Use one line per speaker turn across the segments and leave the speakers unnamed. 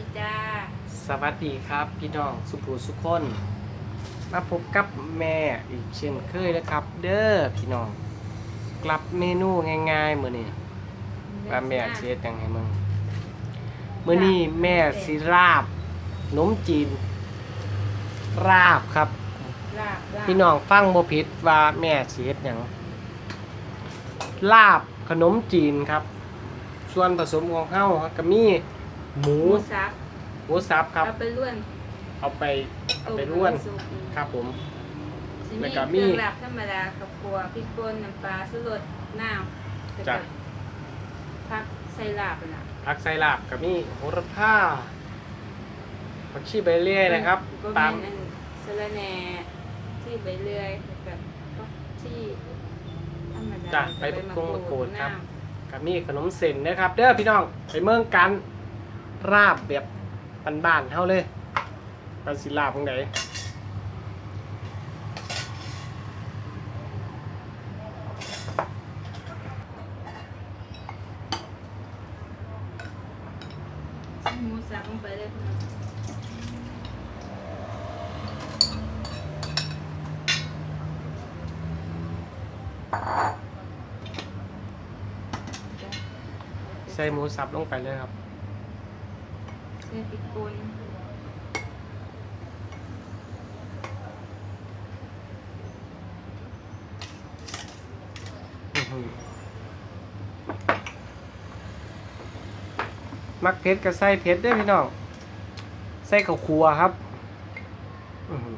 ดีจ้า
สวัสดีครับ พี่น้องสุภูสุคนมาพบกับแม่อีกเช่นเคยนะครับ เด้อพี่น้อง กลับเมนูง่ายๆ มื้อนี้ว่าแม่สิเฮ็ดหยังให้มึงมื้อนี้แม่สิราบขนมจีน ราบครับ
ลาบลาบ
พี่น้องฟังบ่ผิดว่าแม่สิเฮ็ดหยังลาบขนมจีนครับ ส่วนผสมของเฮาก็มี หมู
หมูสับ
หมูสับครับ
เอาไปล้วน
เอาไป
เอา
ไปล้วน
สุกอืม
ครับผม
สิ
แล้
มี
วก็
เค
มี
รื่องลาบธรรมดากับขัวพริกป่นน้ำปลาสุรสน้ำแล้ว
จ้ะ
ก็ผักใส่ลาบน่ะ
ผักไซลาบกับมีโหระพาผักชีใบเลื่อยนะครับ
ก็
ตาม
มีอันสะระแหน่ที่ใบเลื่อยแล้วก็ผักที่ธรรมดา
จ้ะไป
แล้ว
กงมะกรูดครับ
น้
กับมีขนมเส้นนะครับ เด้อพี่น้องไปเมืองกัน ราบแบบบ้านๆเท่าเลยไปสิลาบตรงไหนำ
ใส่หมูสับลงไปเลยพี่น้องจ้ะ
ใส่หมูสับลงไปเลยครับ
ใส่พริกป่น
อื้อหือมักเผ็ดก็ใส่เผ็ดเด้อพี่น้องใส่ข้าวคั่วครับอื้อหือ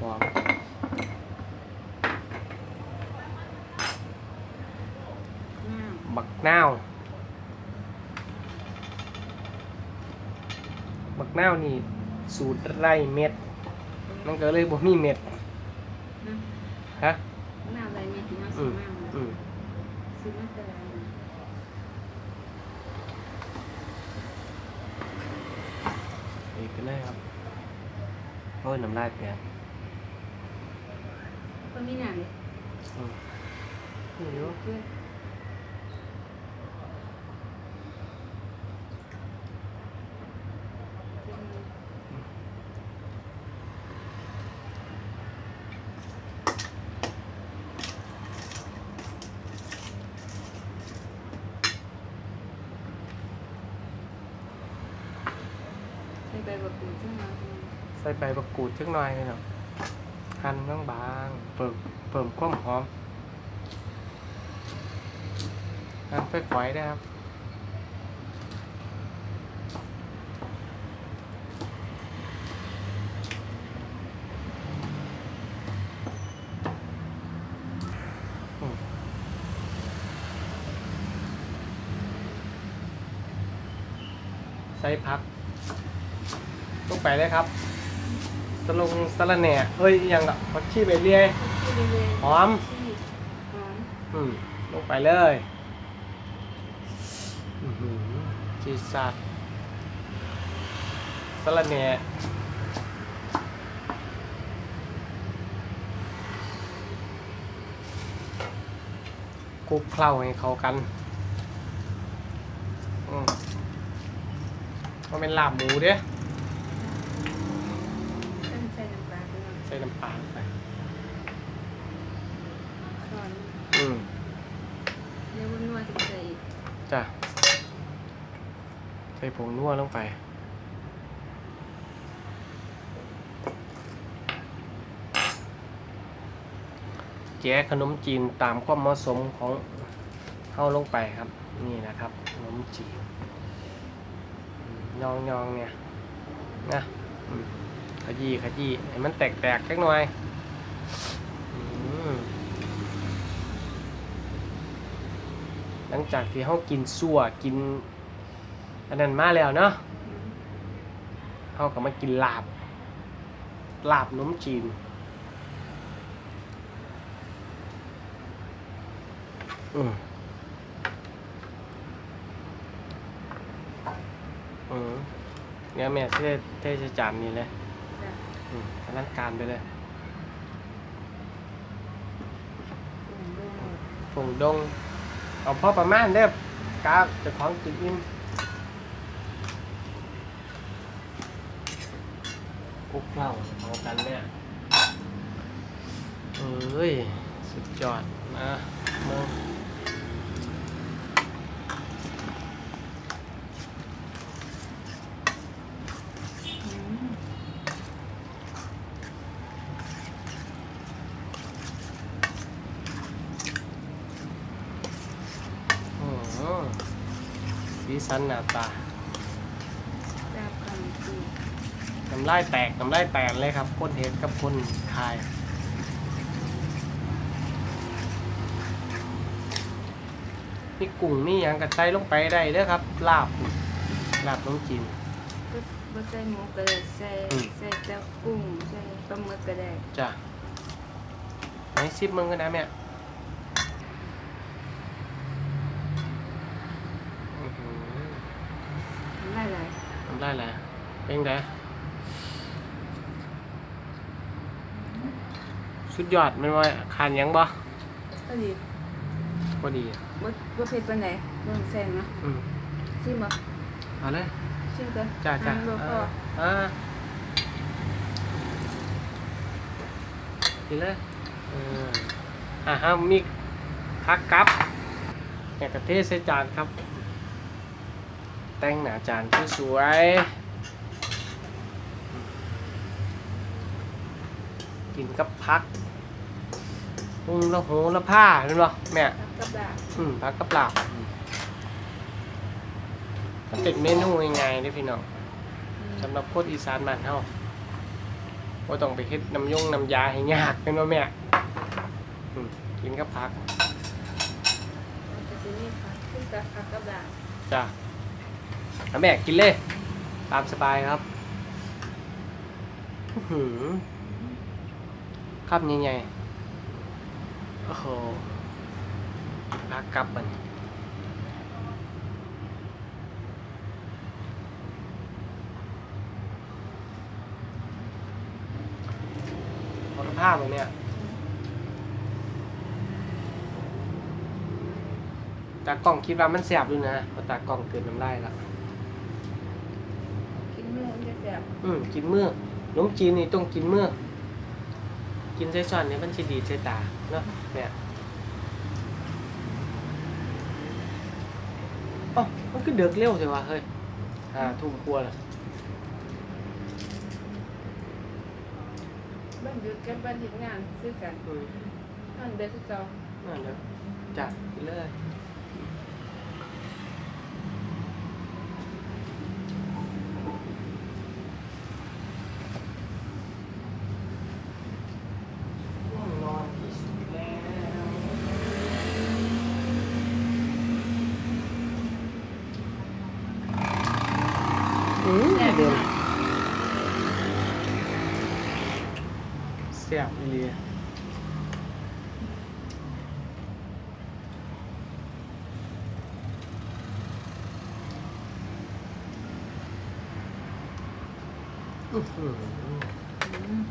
หอม
น้ำ
บักนาว กนาวนี่ สูตรไร่เม็ด มันก็เลยบ่มีเม็ด
นะ
ฮะ
น้ำอะไรมีที่น้ำ
อื
ซื้อ
ม
มา
อืม
ซื้อมาแต่ละ
อีกก็ได้ครับโอ้ยน้ำลายเปลี่ยน
ก็มีหนัง
อืมนี่อยู่
เพื่อน ใส่ ใบบักกูดขึ้นมา
ใส่ใบบักกูดจักหน่อยเนาะหั่นบางๆเพิ่มเพิ่มความหอมหั่นไปฝอยๆได้ครับใส่พัก ลงไปเลยครับสลงสะระแหน่เอ้ยอิหยังอะผักชีไปเรื่อย
ที่บริเวณ
หอม
ที่หอม
อืมลงไปเลยอื้อหือจีสัดสะระแหน่คลุกเคล้าให้เข้ากันอืมมันเป็นลาบหมูเด้
ต้นใส่น้ำปลาด้วย
ใส่ น้ำปลาลงไป
ช้อน
อืม
เรียกว่านัวจะใส่อีก
จ้ะใส่ผงนัวลงไป แจกขนมจีนตามความเหมาะสมของเข้าลงไปครับ นี่นะครับ ขนมจีนอืมยองยองๆเนี่ยนะอืม ขยี้ขยี้ให้มันแตกแตกๆสักหน่อยหลังจากที่เขากินซั่วกิน อันนั้นมาแล้วเนาะเขาก็มากินลาบ ลาบขนมจีนอืมอืมเนี่ยแม่เทเทศจานนี้เลย สนั่นการไปเลย
ผงด
ง เอาพ่อประมาณเด้อกาฟจะของกินอิ่มกุ๊กเล่าของกันเนี่ยเอ้ย สุดยอดนะเมือง สีสันหน้าตา
แซ่บกันจี
น้ำลายแตกน้ำลายแตนเลยครับคนเห็ดกับคนคายมีกุ้งมีหยังกระใส่ลงไปได้เด้อครับ ลาบลาบน้องจีน
ก็บ่ใส่หมูก็ได้ใส่
อืม
ใส่แต่กุ้งใส่ปลาหมึกก็ได้
จ้ะไหนซิบมึงกันนะแม่อื้อหือ
น้ำลายไห ล
น้ำลายไหลเป็นไงสุดยอดแมันว่าขานหยังบ่
ก็ดี
พอดี
บ่บ่เผ็ดปานใดบ่ต้องแซ่บนะ
อืม
ชิมบ่
เอาเลย
ชิมก่อน
จ้าจ้า
อ่บ่พอ
อ่าดีเลยเอออ่าฮะมีพักกับแกกระเทศใส่จานครับ แต่งหน้าจานสวยๆกินกับพักพุงละโหละผ้าเห็นบ่แม่
ครับกับดาบ
อืมพักกับลาบมันเป็นเมนูง่ายๆเด้อพี่น้องสำหรับคนอีสานบ้านเฮาว่าต้องไปเฮ็ดน้ำยงน้ำยาให้ยากเป็นว่าแม่อืมกินกับผัก
มันจะสิมีผักขึ้นกับผักกับดาบ
จ้ะ เอาแม่กินเลย ตามสบายครับอื้อหือคำใหญ่ๆโอ้โหพักกลับมันขอภาพตรงเนี้ยตากล้องคิดว่ามันแสบอยู่นะพราะตากล้องเกินน้ำลายแล้ว
กินมื้อมันจะแซ่บ
อืมกินมื้อขนมจีนนี่ต้องกินมื้อกินใส่ช้อนเนี่ยมันสิดีใส่ตาเนาะเนี่ยอ๋อมันคือเดือกเร็วใช่วะเฮ้ยอ่าทุ่มกลัวาและ
บ้านหยุดกับบ้านเฮ็ดงานซื้อกัน
อืม
นั่นเด้อคือเก่า
นั่นเด้อจัดไปเลยง่วงนอนที่สุดแล้วอืม
แซ่บ
เดี๋ยว
มาก
แซ่บอีหลีอื้อหือ
อืม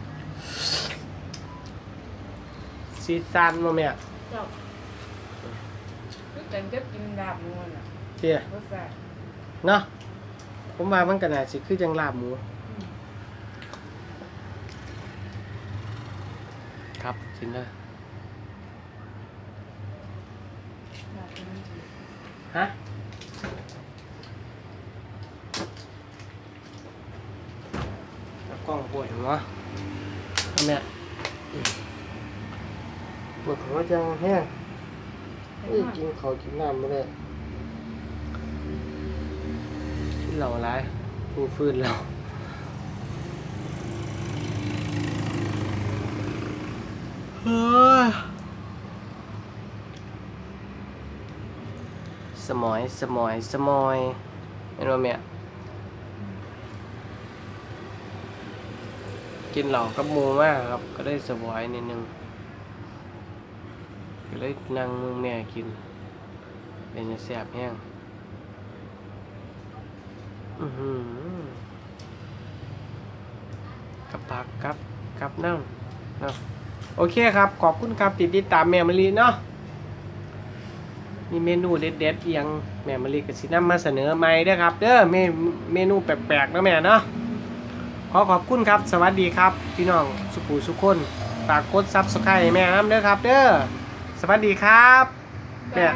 ซีซันมาแม่
เจ้าคือกันกับกินดาบหมูน่ะ
เตี้ย
บ่แซ่บ
เนาะผมว่ามันก็น่าสิคือจังลาบหมู ครับกินเลย
ดาบมันดี
ฮะเอากล้องป่วยหัวเอาแม่อืมปวดหัวจังแห้ง
ไป
เอ้ย
ทอด
กินเขาวกินน้ำไม่ได้กินเหล่าไรฟูฟื้นแล้วเฮ้ย สมอย สมอย สมอยเห็นว่าแม่กินเหล่ากับมูมากครับ ก็ได้สบายนิดนึงก็เลยนั่งมึงแม่กิน เป็นจะแสบแห้งอือกับผักกับกับน้ำนาะ โอเคครับ ขอบคุณครับติดติดตามแม่มะลีเนาะมีเมนูเด็ดๆเอียงแม่มะลีกับสินำมาเสนอใหม่ด้ครับ เด้อเมเมนูแปลกๆนะแม่เนาะขอขอบคุณครับ สวัสดีครับ พี่น้องสุขูสุขคนฝากกดซับสไครต์แม่น้ำเด้อครับ เด้อสวัสดีครับ
แม่